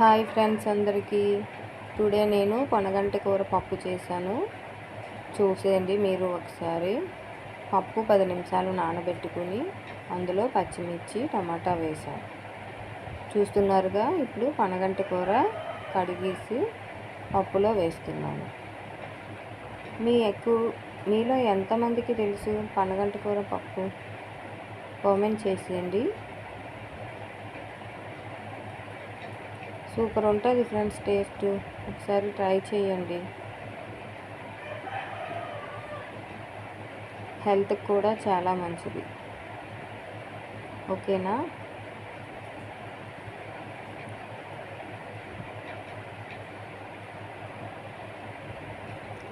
Hi friends అందరికీ. Today నేను కొనగంట కూర పప్పు చేశాను. చూసేయండి మీరు ఒకసారి. పప్పు పది నిమిషాలు నానబెట్టుకుని అందులో పచ్చిమిర్చి టమాటా వేశాను. చూస్తున్నారుగా ఇప్పుడు పనగంట కూర కడిగేసి పప్పులో వేస్తున్నాను. మీ ఎక్కువ మీలో ఎంతమందికి తెలుసు పనగంట కూర పప్పు? కామెంట్ చేసేయండి. సూపర్ ఉంటుంది ఫ్రెండ్స్ టేస్ట్. ఒకసారి ట్రై చేయండి. హెల్త్కి కూడా చాలా మంచిది. ఓకేనా?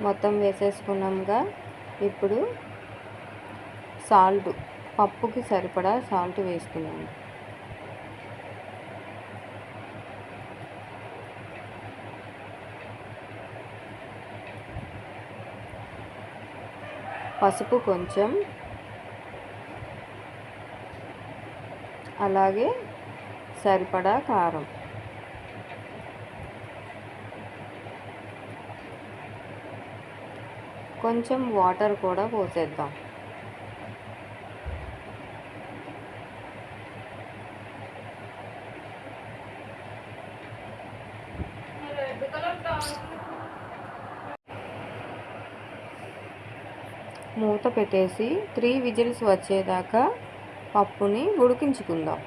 మొత్తం వేసేసుకున్నాముగా ఇప్పుడు సాల్ట్. పప్పుకి సరిపడా సాల్ట్ వేసుకున్నాము పసుపు కొంచెం. అలాగే సరిపడా కారం. కొంచెం వాటర్ కూడా పోసేద్దాం. మూత పెట్టేసి త్రీ విజిల్స్ వచ్చేదాకా పప్పుని ఉడికించుకుందాం.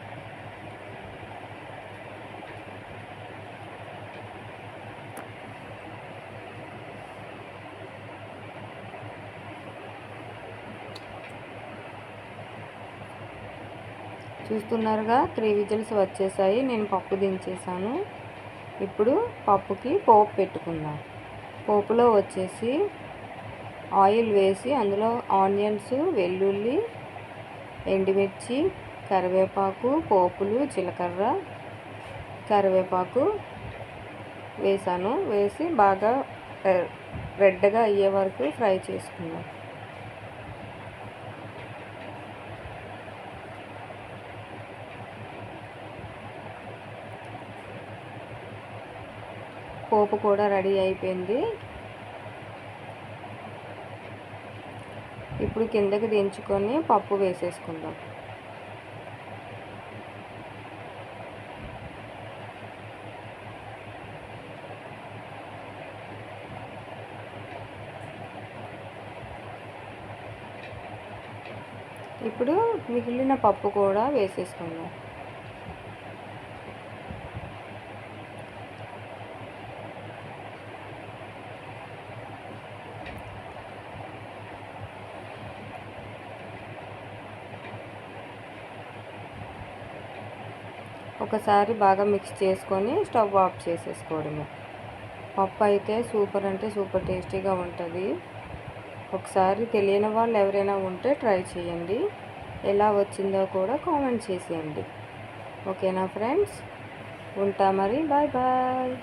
చూస్తున్నారుగా త్రీ విజిల్స్ వచ్చేసాయి. నేను పప్పు దించేసాను. ఇప్పుడు పప్పుకి పోపు పెట్టుకుందాం. పోపులో వచ్చేసి ఆయిల్ వేసి అందులో ఆనియన్స్ వెల్లుల్లి ఎండుమిర్చి కరివేపాకు పోపులు జీలకర్ర కరివేపాకు వేసాను. వేసి బాగా రెడ్గా అయ్యే వరకు ఫ్రై చేసుకున్నాను. పోపు కూడా రెడీ అయిపోయింది. ఇప్పుడు కిందకి దించుకొని పప్పు వేసేసుకుందాం. ఇప్పుడు మిగిలిన పప్పు కూడా వేసేసుకుందాం. ఒకసారి బాగా మిక్స్ చేసుకొని స్టవ్ ఆఫ్ చేసేసుకోవడమే. పప్పు అయితే సూపర్ అంటే సూపర్ టేస్టీగా ఉంటుంది. ఒకసారి తెలియని వాళ్ళు ఎవరైనా ఉంటే ట్రై చేయండి. ఎలా వచ్చిందో కూడా కామెంట్ చేసేయండి. ఓకేనా ఫ్రెండ్స్ ఉంటా మరి బాయ్ బాయ్